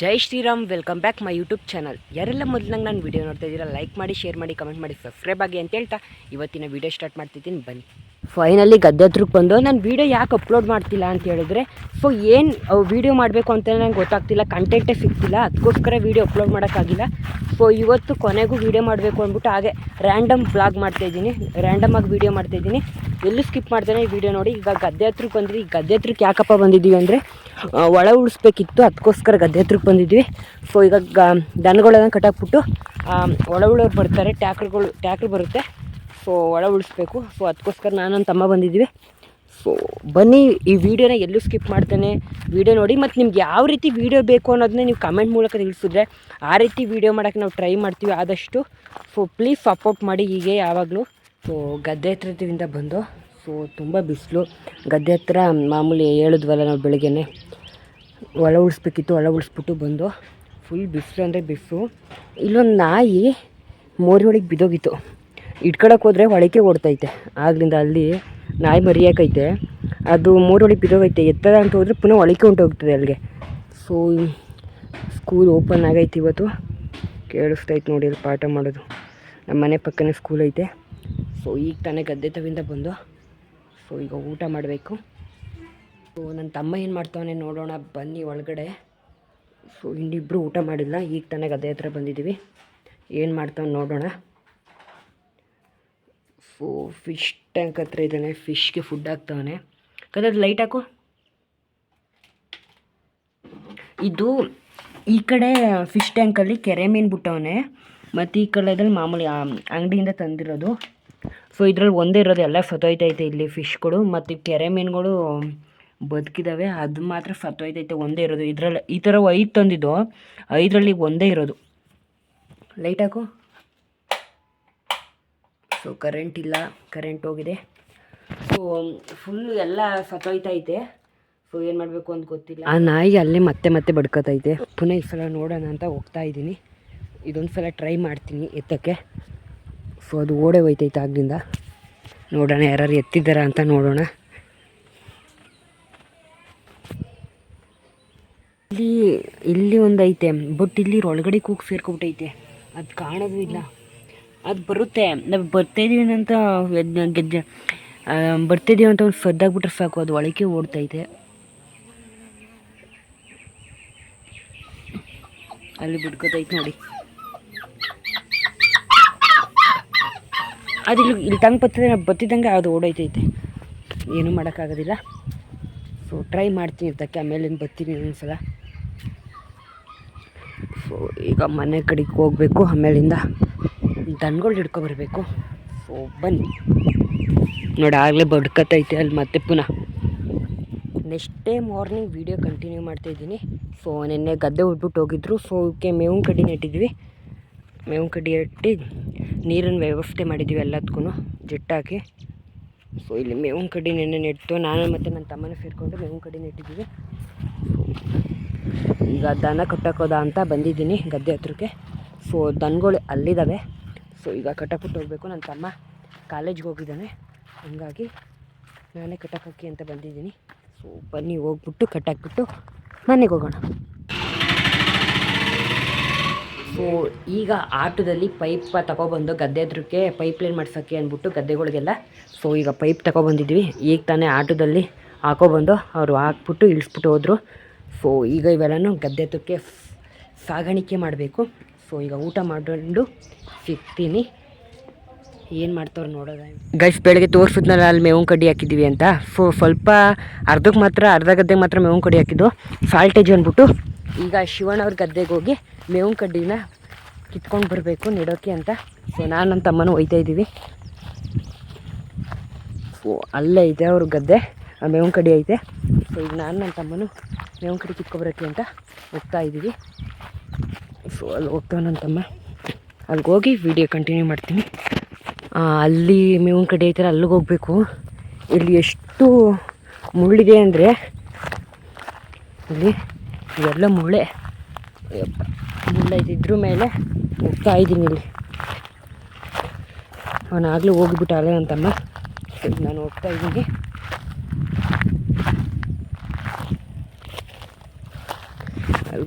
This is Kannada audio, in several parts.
Jai Shriram welcome back my YouTube channel ಯಾರೆಲ್ಲ ಮೊದಲಂಗೆ ನಾನು ವೀಡಿಯೋ ನೋಡ್ತಾ ಇದ್ದೀರಾ ಲೈಕ್ ಮಾಡಿ ಶೇರ್ ಮಾಡಿ ಕಮೆಂಟ್ ಮಾಡಿ ಸಬ್ಸ್ಕ್ರೈಬ್ ಆಗಿ ಅಂತ ಹೇಳ್ತಾ, ಇವತ್ತಿನ ವೀಡಿಯೋ ಸ್ಟಾರ್ಟ್ ಮಾಡ್ತಿದ್ದೀನಿ. ಬನ್ನಿ. ಫೈನಲಿ ಗದ್ದೆ ಹತ್ರಕ್ಕೆ ಬಂದು, ನಾನು ವೀಡಿಯೋ ಯಾಕೆ ಅಪ್ಲೋಡ್ ಮಾಡ್ತಿಲ್ಲ? ಅಂತ ಹೇಳಿದ್ರೆ, ಸೊ, ಏನು ವೀಡಿಯೋ ಮಾಡಬೇಕು ಅಂತ ನಂಗೆ ಗೊತ್ತಾಗ್ತಿಲ್ಲ ಕಂಟೆಂಟೇ ಸಿಗ್ತಿಲ್ಲ ಅದಕ್ಕೋಸ್ಕರ ವೀಡಿಯೋ ಅಪ್ಲೋಡ್ ಮಾಡೋಕ್ಕಾಗಿಲ್ಲ. ಸೊ, ಇವತ್ತು ಕೊನೆಗೂ ವೀಡಿಯೋ ಮಾಡಬೇಕು ಅಂದ್ಬಿಟ್ಟು ಹಾಗೆ ರ್ಯಾಂಡಮ್ ಬ್ಲಾಗ್ ಮಾಡ್ತಾಯಿದ್ದೀನಿ ರ್ಯಾಂಡಮ್ ಆಗಿ ವೀಡಿಯೋ ಮಾಡ್ತಾಯಿದ್ದೀನಿ ಎಲ್ಲೂ ಸ್ಕಿಪ್ ಮಾಡ್ತಾನೆ ಈ ವಿಡಿಯೋ ನೋಡಿ. ಈಗ ಗದ್ದೆ ಹತ್ರಕ್ಕೆ ಬಂದ್ರಿ ಈ ಗದ್ದೆ ಹತ್ರಕ್ಕೆ ಯಾಕಪ್ಪ ಬಂದಿದ್ದೀವಿ ಅಂದರೆ ಒಳ ಉಳಿಸ್ಬೇಕಿತ್ತು ಅದಕ್ಕೋಸ್ಕರ ಗದ್ದೆ ಹತ್ರಕ್ಕೆ ಬಂದಿದ್ವಿ. ಸೊ, ಈಗ ಗ ದನಗಳೆಲ್ಲ ಕಟ್ಟಾಕ್ಬಿಟ್ಟು ಒಳ ಉಳೋರು ಬರ್ತಾರೆ ಟ್ಯಾಕ್ರ್ಗಳು ಟ್ಯಾಕ್ರ್ ಬರುತ್ತೆ. ಸೊ ಒಳ ಉಳಿಸ್ಬೇಕು ಸೊ ಅದಕ್ಕೋಸ್ಕರ ನಾನು ನನ್ನ ತಮ್ಮ ಬಂದಿದ್ದೀವಿ. ಸೊ ಬನ್ನಿ, ಈ ವಿಡಿಯೋನ ಎಲ್ಲೂ ಸ್ಕಿಪ್ ಮಾಡ್ತೇನೆ. ವಿಡಿಯೋ ನೋಡಿ, ಮತ್ತು ನಿಮ್ಗೆ ಯಾವ ರೀತಿ ವಿಡಿಯೋ ಬೇಕು ಅನ್ನೋದನ್ನ ನೀವು ಕಮೆಂಟ್ ಮೂಲಕ ತಿಳಿಸಿದ್ರೆ ಆ ರೀತಿ ವಿಡಿಯೋ ಮಾಡೋಕ್ಕೆ ನಾವು ಟ್ರೈ ಮಾಡ್ತೀವಿ ಆದಷ್ಟು. ಸೊ ಪ್ಲೀಸ್ ಸಪೋರ್ಟ್ ಮಾಡಿ ಹೀಗೆ ಯಾವಾಗಲೂ. ಸೊ ಗದ್ದೆ ಹತ್ರದಿಂದ ಬಂದು ಸೊ ತುಂಬ ಬಿಸಿಲು. ಗದ್ದೆ ಹತ್ರ ಮಾಮೂಲಿ ಹೇಳಿದ್ವಲ್ಲ ನಾವು ಬೆಳಗ್ಗೆನೆ. ಒಳ ಉಳಿಸ್ಬೇಕಿತ್ತು ಒಳ ಉಳಿಸ್ಬಿಟ್ಟು ಬಂದು ಫುಲ್ ಬಿಸಿಲು ಅಂದರೆ ಬಿಸಿಲು. ಇಲ್ಲೊಂದು ನಾಯಿ ಮೋರಿ ಒಳಗೆ ಬಿದ್ದೋಗಿತ್ತು. ಇಟ್ಕೊಳಕ್ಕೆ ಹೋದರೆ ಒಳಕೆ ಓಡ್ತೈತೆ. ಆಗ್ಲಿಂದ ಅಲ್ಲಿ ನಾಯಿ ಮರಿಯಾಕೈತೆ. ಅದು ಮೋರೊಳಗೆ ಬಿದ್ದೋಗೈತೆ ಎತ್ತದ ಅಂತ ಹೋದರೆ ಪುನಃ ಹೊಳಕೆ ಹೊಂಟೋಗ್ತದೆ ಅಲ್ಲಿಗೆ. ಸೊ ಸ್ಕೂಲ್ ಓಪನ್ ಆಗೈತೆ ಇವತ್ತು. ಕೇಳಿಸ್ತೈತೆ ನೋಡಿ ಅಲ್ಲಿ ಪಾಠ ಮಾಡೋದು. ನಮ್ಮ ಮನೆ ಪಕ್ಕನೇ ಸ್ಕೂಲ್ ಐತೆ. ಸೊ ಈಗ ತಾನೇ ಗದ್ದೆ ತವಿಂದ ಬಂದು. ಸೊ ಈಗ ಊಟ ಮಾಡಬೇಕು. ಸೊ ನನ್ನ ತಮ್ಮ ಏನು ಮಾಡ್ತಾವನೆ ನೋಡೋಣ. ಬನ್ನಿ ಒಳಗಡೆ. ಸೊ ಇನ್ನಿಬ್ಬರು ಊಟ ಮಾಡಿಲ್ಲ. ಈಗ ತಾನೇ ಗದ್ದೆ ಹತ್ರ ಬಂದಿದ್ದೀವಿ. ಏನು ಮಾಡ್ತಾವೆ ನೋಡೋಣ. ಸೊ ಫಿಶ್ ಟ್ಯಾಂಕ್ ಹತ್ರ ಇದ್ದಾನೆ. ಫಿಶ್ಗೆ ಫುಡ್ ಹಾಕ್ತಾವನೆ. ಕದ ಲೈಟ್ ಹಾಕು. ಇದು ಈ ಕಡೆ ಫಿಶ್ ಟ್ಯಾಂಕಲ್ಲಿ ಕೆರೆ ಮೀನು ಬಿಟ್ಟವನೆ. ಮತ್ತು ಈ ಕಡೆದಲ್ಲಿ ಮಾಮೂಲಿ ಅಂಗಡಿಯಿಂದ ತಂದಿರೋದು. ಸೊ ಇದ್ರಲ್ಲಿ ಒಂದೇ ಇರೋದು, ಎಲ್ಲ ಸತ್ತೋಯ್ತೈತೆ ಇಲ್ಲಿ ಫಿಶ್ಗಳು ಮತ್ತು ಕೆರೆ ಮೀನುಗಳು ಬದುಕಿದ್ದಾವೆ ಅದು ಮಾತ್ರ ಸತ್ತೋಯ್ತೈತೆ, ಒಂದೇ ಇರೋದು. ಇದರಲ್ಲಿ, ಈ ಥರ ಐದು ತಂದಿದ್ದು. ಐದರಲ್ಲಿ ಒಂದೇ ಇರೋದು. ಲೈಟ್ ಹಾಕು. ಸೊ ಕರೆಂಟ್ ಇಲ್ಲ ಕರೆಂಟ್ ಹೋಗಿದೆ. ಸೊ ಫುಲ್ ಎಲ್ಲ ಸತ್ತೋಯ್ತೈತೆ ಸೊ ಏನು ಮಾಡಬೇಕು ಅಂತ ಗೊತ್ತಿಲ್ಲ. ಆ ನಾಯಿ ಅಲ್ಲೇ ಮತ್ತೆ ಮತ್ತೆ ಬಡ್ಕೋತೈತೆ ಪುನಃ ಈ ಸಲ ನೋಡೋಣ ಅಂತ ಹೋಗ್ತಾ ಇದ್ದೀನಿ. ಇದೊಂದು ಸಲ ಟ್ರೈ ಮಾಡ್ತೀನಿ ಎತ್ತಕ್ಕೆ. ಸೊ ಅದು ಓಡೇ ಹೋಯ್ತೈತೆ ಆಗ್ಲಿಂದ. ನೋಡೋಣ ಯಾರು ಎತ್ತಿದ್ದಾರಾ ಅಂತ ನೋಡೋಣ. ಇಲ್ಲಿ ಇಲ್ಲಿ ಒಂದೈತೆ. ಬಟ್ ಇಲ್ಲಿ ಒಳಗಡೆ ಕೂಗ್ ಸೇರ್ಕೊಬಿಟ್ಟೈತೆ. ಅದು ಕಾಣೋದು ಇಲ್ಲ. ಅದು ಬರುತ್ತೆ. ನಾವು ಬರ್ತಾಯಿದ್ದೀವಿ ಅಂತ ಬರ್ತಾಯಿದ್ದೀವಿ ಅಂತ ಒಂದು ಸದ್ದಾಗ್ಬಿಟ್ರೆ ಸಾಕು. ಅದು ಒಳಗೆ ಓಡ್ತೈತೆ. ಅಲ್ಲಿ ಬಿಡ್ಕೋತೈತೆ ನೋಡಿ. ಅದು ಇಲ್ಲಿ ಇಲ್ಲಿ ತಂಗೆ ಬರ್ತದೆ ನಾವು ಬತ್ತಿದ್ದಂಗೆ ಅದು ಓಡೈತೈತೆ ಏನೂ ಮಾಡೋಕ್ಕಾಗೋದಿಲ್ಲ. ಸೊ ಟ್ರೈ ಮಾಡ್ತೀನಿ ಇರ್ತಕ್ಕೆ. ಆಮೇಲೆ ಬರ್ತೀನಿ ಒಂದ್ಸಲ. ಸೊ ಈಗ ಮನೆ ಕಡೆಗೆ ಹೋಗಬೇಕು. ಆಮೇಲಿಂದ ದನಗಳು ಹಿಡ್ಕೊಬರ್ಬೇಕು ಸೊ ಬನ್ನಿ. ನೋಡಿ, ಆಗಲೇ ಬಡ್ಕತ್ತೈತೆ ಅಲ್ಲಿ ಮತ್ತೆ ಪುನಃ. Next day morning video continue ಮಾಡ್ತಾಯಿದ್ದೀನಿ ಸೊ ನಿನ್ನೆ ಗದ್ದೆ ಉಟ್ಬಿಟ್ಟು ಹೋಗಿದ್ರು. ಸೊ ಇವಕ್ಕೆ ಮೇವಿನ ಕಡ್ಡಿ ನೆಟ್ಟಿದ್ವಿ ಮೇವಿನ ಕಡ್ಡಿ ಇಟ್ಟು ನೀರಿನ ವ್ಯವಸ್ಥೆ ಮಾಡಿದ್ದೀವಿ ಎಲ್ಲದಕ್ಕೂ ಜಿಟ್ಟಾಕಿ ಸೊ ಇಲ್ಲಿ ಮೇವಿನ ಕಡ್ಡಿ ನೆನ್ನೆ ನೆಟ್ಟು, ನಾನು ಮತ್ತು ನನ್ನ ತಮ್ಮನ ಸೇರಿಕೊಂಡು ಮೇವಿನ ಕಡ್ಡಿ ನೆಟ್ಟಿದ್ದೀವಿ. ಈಗ ದನ ಕಟ್ಟೋಕೋದ ಅಂತ ಬಂದಿದ್ದೀನಿ ಗದ್ದೆ ಹತ್ರಕ್ಕೆ. ಸೊ ದನಗಳು ಅಲ್ಲಿದ್ದಾವೆ. ಸೊ ಈಗ ಕಟ್ಟಕ್ಕೆ ಹೋಗಬೇಕು ನನ್ನ ತಮ್ಮ ಕಾಲೇಜ್ಗೆ ಹೋಗಿದ್ದಾನೆ. ಹಂಗಾಗಿ ನಾನೇ ಕಟ್ಟಕ್ಕೆ ಅಂತ ಬಂದಿದ್ದೀನಿ. ಸೊ ಬನ್ನಿ, ಹೋಗ್ಬಿಟ್ಟು ಕಟ್ಟಾಕ್ಬಿಟ್ಟು ಮನೆಗೆ ಹೋಗೋಣ. ಸೊ ಈಗ ಆಟೋದಲ್ಲಿ ಪೈಪ್ ತಗೊಬಂದು ಗದ್ದೆ ಹತ್ರಕ್ಕೆ ಪೈಪ್ ಲೈನ್ ಮಾಡ್ಸೋಕ್ಕೆ ಅಂದ್ಬಿಟ್ಟು ಗದ್ದೆಗಳಿಗೆಲ್ಲ. ಸೊ ಈಗ ಪೈಪ್ ತಗೊಬಂದಿದ್ವಿ ಈಗ ತಾನೇ ಆಟೋದಲ್ಲಿ ಹಾಕೊಬಂದು ಅವರು ಹಾಕ್ಬಿಟ್ಟು ಇಳಿಸ್ಬಿಟ್ಟು ಹೋದರು. ಸೊ ಈಗ ಇವೆಲ್ಲನೂ ಗದ್ದೆ ಹತ್ರಕ್ಕೆ ಸಾಗಾಣಿಕೆ ಮಾಡಬೇಕು. ಸೊ, ಈಗ ಊಟ ಮಾಡಿಕೊಂಡು ಸಿಗ್ತೀನಿ. ಏನು ಮಾಡ್ತಾವ್ರು ನೋಡೋದ? ಗೈಸ್ ಬೆಳಗ್ಗೆ ತೋರಿಸಿದ್ನಲ್ಲ, ಅಲ್ಲಿ ಮೇವು ಕಡ್ಡಿ ಹಾಕಿದ್ದೀವಿ ಅಂತ. ಸೊ ಸ್ವಲ್ಪ ಅರ್ಧಕ್ಕೆ ಮಾತ್ರ, ಅರ್ಧ ಗದ್ದೆಗೆ ಮಾತ್ರ ಮೇವು ಕಡ್ಡಿ ಹಾಕಿದ್ದು. ಸಾಲ್ಟೇಜ್ ಅಂದ್ಬಿಟ್ಟು ಈಗ ಶಿವಣ್ಣವ್ರ ಗದ್ದೆಗೆ ಹೋಗಿ ಮೇವು ಕಡ್ಡಿನ ಕಿತ್ಕೊಂಡು ಬರಬೇಕು ನೆಡೋಕ್ಕೆ ಅಂತ. ಸೊ ನಾನು ನನ್ನ ತಮ್ಮನೂ ಒಯ್ತಾ ಇದ್ದೀವಿ. ಸೊ ಅಲ್ಲೇ ಇದೆ ಅವ್ರ ಗದ್ದೆ, ಆ ಮೇವಿನ ಕಡ್ಡಿ ಐತೆ. ಸೊ ಈಗ ನಾನು ನನ್ನ ತಮ್ಮನು ಮೇವಿನ ಕಡ್ಡಿ ಕಿತ್ಕೊಬರೋಕ್ಕೆ ಅಂತ ಹೋಗ್ತಾ ಇದ್ದೀವಿ. ಸೊ ಅಲ್ಲಿ ಹೋಗ್ತಾನಂತಮ್ಮ ಅಲ್ಲಿಗೆ ಹೋಗಿ ವಿಡಿಯೋ ಕಂಟಿನ್ಯೂ ಮಾಡ್ತೀನಿ. ಅಲ್ಲಿ ಮೇವಿನ ಕಡೆ ಐತಲ್ಲ ಅಲ್ಲಿಗೆ ಹೋಗಬೇಕು. ಇಲ್ಲಿ ಎಷ್ಟು ಮುಳ್ಳಿದೆ ಅಂದರೆ ಇಲ್ಲಿ ಇವೆಲ್ಲ ಮುಳ್ಳೆ. ಯಪ್ಪ ಮುಳ್ಳೈತೆ ಇದ್ರ ಮೇಲೆ ಹೋಗ್ತಾ ಇದ್ದೀನಿ ಇಲ್ಲಿ. ಅವನಾಗಲೇ ಹೋಗಿಬಿಟ್ಟ ಅಲ್ಲೇ ನನ್ನ ತಮ್ಮ. ನಾನು ಹೋಗ್ತಾ ಇದ್ದೀನಿ.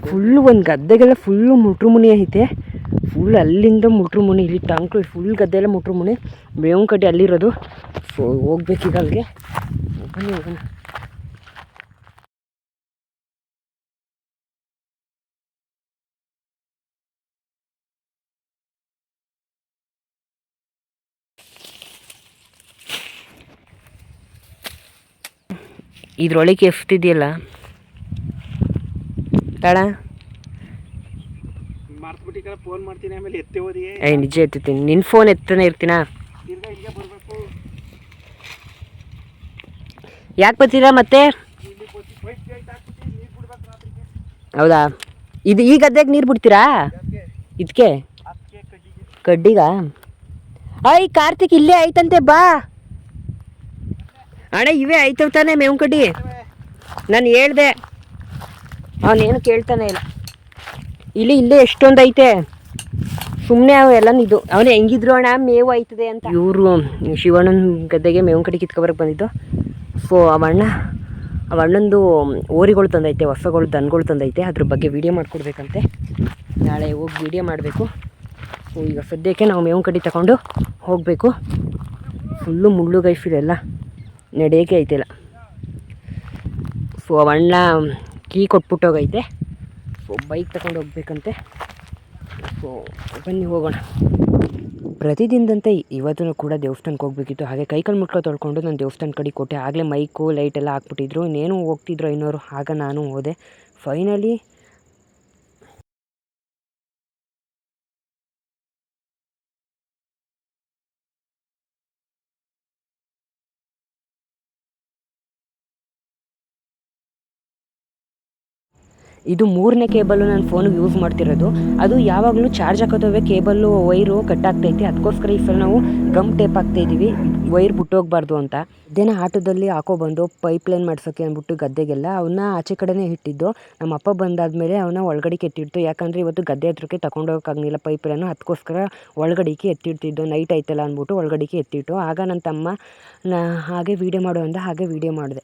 ಫುಲ್ಲು ಒಂದು ಗದ್ದೆಗೆಲ್ಲ ಫುಲ್ಲು ಮುಟ್ರು ಮುನಿ ಐತೆ. ಫುಲ್ ಅಲ್ಲಿಂದ ಮುಟ್ರು ಮುನಿ ಇಲ್ಲಿ ಟಂಕು ಫುಲ್ ಗದ್ದೆ ಎಲ್ಲ ಮುಟ್ರು ಮುನಿ ಬೇವಿನ ಕಡ್ಡಿ ಅಲ್ಲಿರೋದು. ಹೋಗ್ಬೇಕೀಗ ಅಲ್ಲಿಗೆ. ಬನ್ನಿ ಹೋಗೋಣ. ಇದ್ರೊಳಗೆ ಎಷ್ಟಿದೆಯಲ್ಲ ಮರ್ತ್ಬಿಟ್ಟಿಕಲ್ಲ ಫೋನ್ ಮಾಡ್ತೀನಿ ಆಮೇಲೆ ಎತ್ತೆ ಹೋದಿ. ಏಯ್ ನಿಜ ಎತ್ತೀನಿ ನಿನ್ನ ಫೋನ್ ಎತ್ತನೇ ಇರ್ತೀನಾ? ಯಾಕೆ ಬರ್ತೀರಾ ಮತ್ತೆ? ಹೌದಾ? ಇದು ಈ ಗದ್ದೆಗೆ ನೀರು ಬಿಡ್ತೀರಾ? ಇದಕ್ಕೆ ಕಡ್ಡಿಗೆ. ಅಯ್ಯ ಕಾರ್ತಿಕ್ ಇಲ್ಲೇ ಐತಂತೆ ಬಾ. ಅಣ್ಣ ಇವೇ ಐತವ್ ತಾನೆ ಮೇವು ಕಡ್ಡಿ. ನಾನು ಹೇಳ್ದೆ. ಅವನೇನು ಕೇಳ್ತಾನೆ ಇಲ್ಲ. ಇಲ್ಲಿ ಇಲ್ಲೇ ಎಷ್ಟೊಂದು ಐತೆ ಸುಮ್ಮನೆ ಅವ ಎಲ್ಲ ಇದು, ಅವನು ಹೆಂಗಿದ್ರು ಅಣ್ಣ ಮೇವು ಆಯ್ತದೆ ಅಂತ. ಇವರು, ಶಿವಣ್ಣನ ಗದ್ದೆಗೆ ಮೇವು ಕಡೆ ಕಿತ್ಕೊಬರಕ್ಕೆ ಬಂದಿದ್ದು. ಸೊ ಅವಣ್ಣ, ಅವಣ್ಣಂದು ಓರಿಗಳು ತಂದೈತೆ, ಹೊಸಗಳು, ದನಗಳು ತಂದೈತೆ. ಅದ್ರ ಬಗ್ಗೆ ವೀಡಿಯೋ ಮಾಡಿಕೊಡ್ಬೇಕಂತೆ. ನಾಳೆ ಹೋಗಿ ವೀಡಿಯೋ ಮಾಡಬೇಕು. ಸೊ ಈಗ ಸದ್ಯಕ್ಕೆ ನಾವು ಮೇವು ಕಡೆ ತಗೊಂಡು ಹೋಗಬೇಕು. ಫುಲ್ಲು ಮುಳ್ಳು ನಡೆಯೋಕೆ ಐತಿಲ್ಲ ಸೊ ಅವಣ್ಣ ಕೀ ಕೊಟ್ಬಿಟ್ಟೋಗೈತೆ. ಸೊ ಬೈಕ್ ತಗೊಂಡು ಹೋಗ್ಬೇಕಂತೆ. ಸೊ ಬನ್ನಿ ಹೋಗೋಣ. ಪ್ರತಿದಿನದಂತೆ ಇವತ್ತು ಕೂಡ ದೇವಸ್ಥಾನಕ್ಕೆ ಹೋಗ್ಬೇಕಿತ್ತು. ಹಾಗೆ ಕೈಕಾಲು ಮುಟ್ಕೊ ತೊಳ್ಕೊಂಡು ನಾನು ದೇವಸ್ಥಾನ ಕಡೆ ಕೊಟ್ಟೆ ಆಗಲೇ ಮೈಕು, ಲೈಟೆಲ್ಲ ಹಾಕ್ಬಿಟ್ಟಿದ್ರು. ಇನ್ನೇನು ಹೋಗ್ತಿದ್ರು ಇನ್ನೋರು, ಆಗ ನಾನು ಹೋದೆ. ಫೈನಲಿ ಇದು ಮೂರನೇ ಕೇಬಲ್ಲು ನಾನು ಫೋನಿಗೆ ಯೂಸ್ ಮಾಡ್ತಿರೋದು. ಅದು ಯಾವಾಗಲೂ ಚಾರ್ಜ್ ಹಾಕೋದವೆ ಕೇಬಲ್ಲು, ವೈರು ಕಟ್ ಆಗ್ತೈತಿ ಅದಕ್ಕೋಸ್ಕರ ಈ ಸಲ ನಾವು ಗಮ್ ಟೇಪ್ ಹಾಕ್ತಾ ಇದ್ದೀವಿ ವೈರ್ ಬಿಟ್ಟೋಗ್ಬಾರ್ದು ಅಂತ. ಇದೇನ ಆಟೋದಲ್ಲಿ ಹಾಕೊಬಂದು ಪೈಪ್ ಲೈನ್ ಮಾಡ್ಸೋಕ್ಕೆ ಅಂದ್ಬಿಟ್ಟು ಗದ್ದೆಗೆಲ್ಲ ಅವನ್ನ ಆಚೆ ಕಡೆನೇ ಇಟ್ಟಿದ್ದು. ನಮ್ಮ ಅಪ್ಪ ಬಂದಾದಮೇಲೆ ಅವನ್ನ ಒಳಗಡೆ ಎತ್ತಿಡ್ತು ಯಾಕಂದರೆ ಇವತ್ತು ಗದ್ದೆ ಹತ್ರಕ್ಕೆ ತೊಗೊಂಡೋಗೋಕ್ಕಾಗಲಿಲ್ಲ ಪೈಪ್ ಲೈನು. ಅದಕ್ಕೋಸ್ಕರ ಒಳಗಡೆಗೆ ಎತ್ತಿಡ್ತಿದ್ದು. ನೈಟ್ ಆಯ್ತಲ್ಲ ಅಂದ್ಬಿಟ್ಟು ಒಳಗಡೆಗೆ ಎತ್ತಿಟ್ಟು. ಆಗ ನನ್ನ ತಮ್ಮ ನಾ ಹಾಗೆ ವೀಡಿಯೋ ಮಾಡು ಅಂದ ಹಾಗೆ ವೀಡಿಯೋ ಮಾಡಿದೆ.